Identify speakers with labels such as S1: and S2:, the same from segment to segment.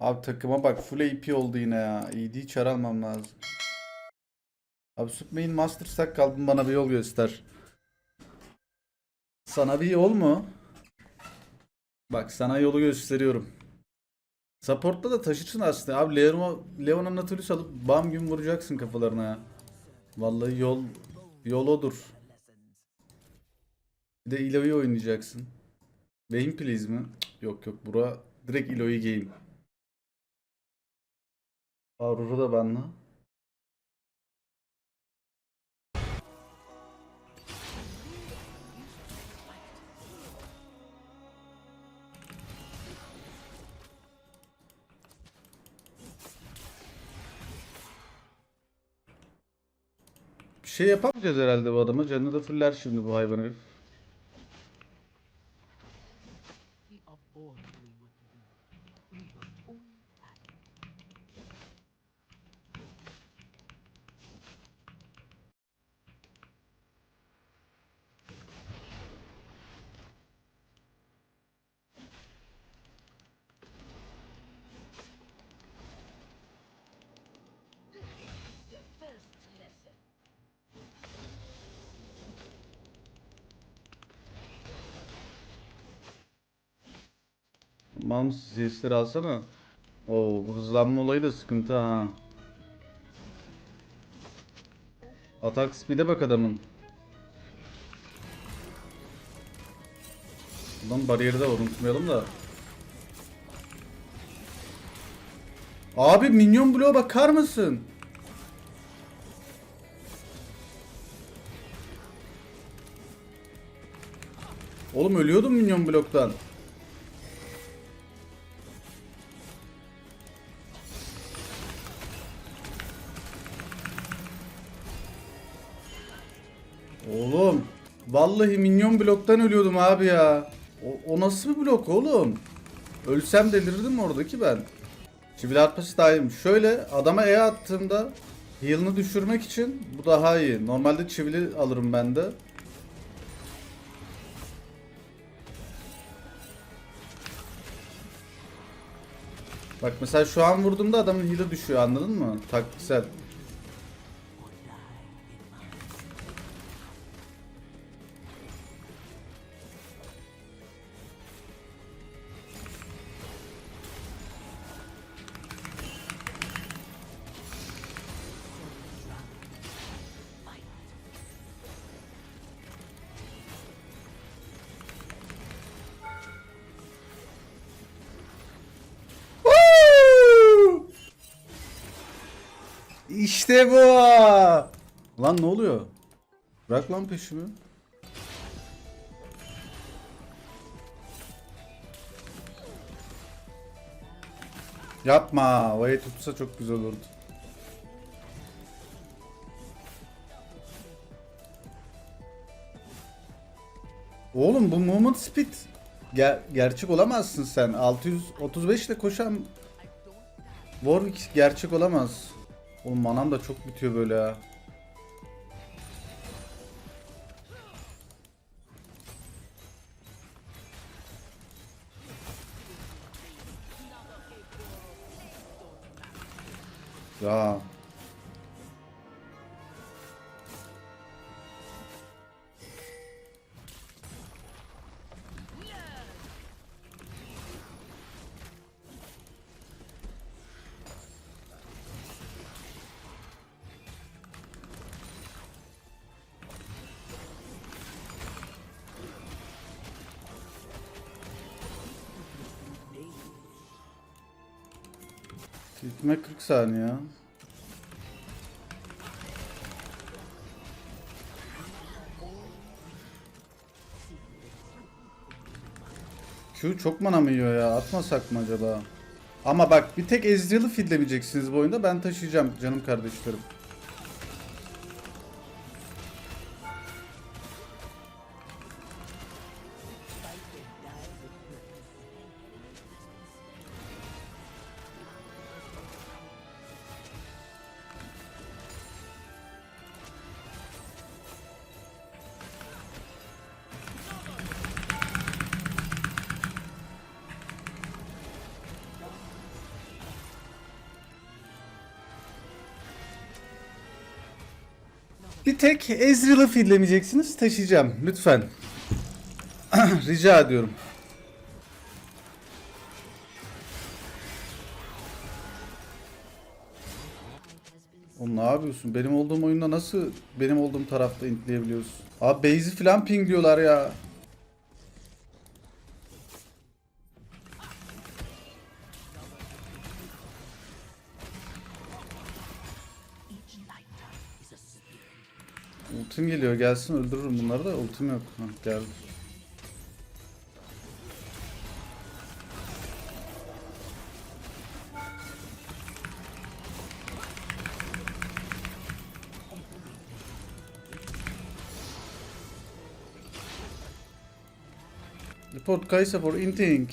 S1: Abi takıma bak full AP oldu yine ya. ED çar almam lazım. Abi Submain Master Stack kaldım bana bir yol göster. Sana bir yol mu? Bak sana yolu gösteriyorum. Support'ta da taşırsın aslında. Abi Leon, Leon'a Nautilus alıp bam gün vuracaksın kafalarına ya. Vallahi yol yol odur. Bir de Elo'yu oynayacaksın. Beyin please mi? Yok yok bura direkt Elo'yu game. Aurora da benle. Bir şey yapamayacağız herhalde bu adama. Canını da fuller şimdi bu hayvan herif. Mams sesleri alsana. Oo bu hızlanma olayı da sıkıntı ha. Atak speed'e bak adamın. Lan bariyeri de unutmayalım da. Abi minyon bloğa bakar mısın? Oğlum ölüyordum minyon bloktan. Vallahi minyon bloktan ölüyordum abi ya. O, o nasıl bir blok oğlum? Ölsem delirirdim oradaki ben. Çivil daha iyiymiş. Şöyle adama E attığımda heal'ını düşürmek için bu daha iyi. Normalde çivili alırım ben de. Bak mesela şu an vurduğumda adamın heal'ı düşüyor anladın mı? Taktiksel. İşte bu. Lan ne oluyor? Bırak lan peşimi. Yapma. Vay tutsa çok güzel olurdu. Oğlum bu movement speed ger- gerçek olamazsın sen. 635 ile koşan Warwick gerçek olamaz. Oğlum manam da çok bitiyor böyle ya. Ya. Gitme 40 saniye. Q çok mana mı yiyor ya? Atmasak mı acaba? Ama bak bir tek Ezreal'ı feedlemeyeceksiniz bu oyunda. Ben taşıyacağım canım kardeşlerim. Bir tek Ezreal'ı fillemeyeceksiniz. Taşıyacağım. Lütfen. Rica ediyorum. Oğlum ne yapıyorsun? Benim olduğum oyunda nasıl benim olduğum tarafta intleyebiliyorsun? Abi base'i falan pingliyorlar ya. Ultim geliyor gelsin öldürürüm bunları da ultim yok. Ha, geldi. Report Kaysa for inting.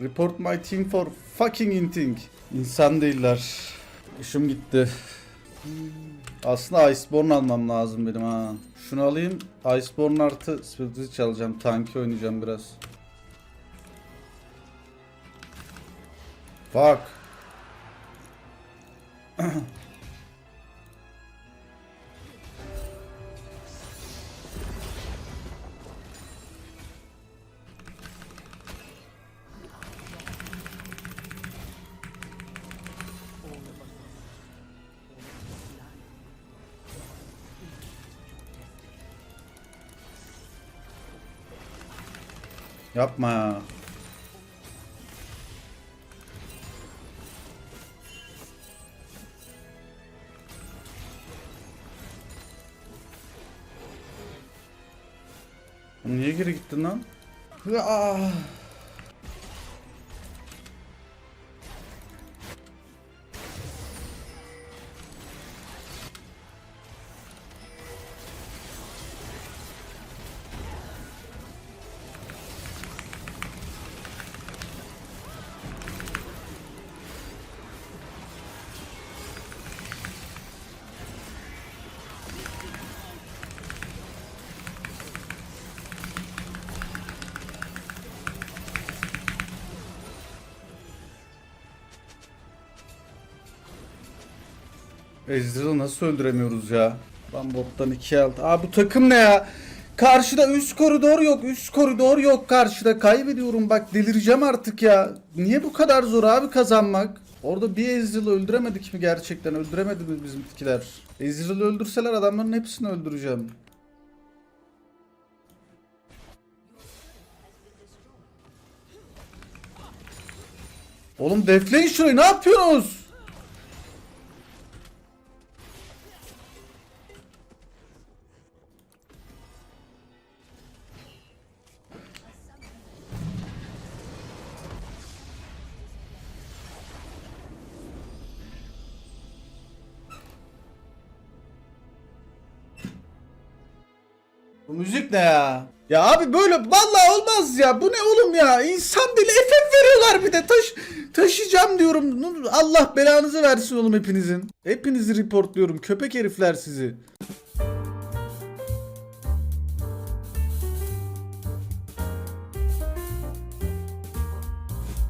S1: Report my team for fucking inting. İnsan değiller. İşim gitti. Aslında Iceborne almam lazım benim ha. Şunu alayım. Iceborne artı Spirit çalacağım. Tanki oynayacağım biraz. Fuck. Yapma Niye geri gittin lan? Ah. Ezreal'ı nasıl öldüremiyoruz ya? Lan bottan 2 alt. Aa bu takım ne ya? Karşıda üst koridor yok. Üst koridor yok karşıda. Kaybediyorum bak delireceğim artık ya. Niye bu kadar zor abi kazanmak? Orada bir Ezreal'ı öldüremedik mi gerçekten? Öldüremedi mi bizimkiler? Ezreal'ı öldürseler adamların hepsini öldüreceğim. Oğlum defleyin şurayı ne yapıyorsunuz? Bu müzik ne ya? Ya abi böyle vallahi olmaz ya. Bu ne oğlum ya? İnsan dili FF veriyorlar bir de. Taş taşıyacağım diyorum. Allah belanızı versin oğlum hepinizin. Hepinizi reportluyorum. Köpek herifler sizi.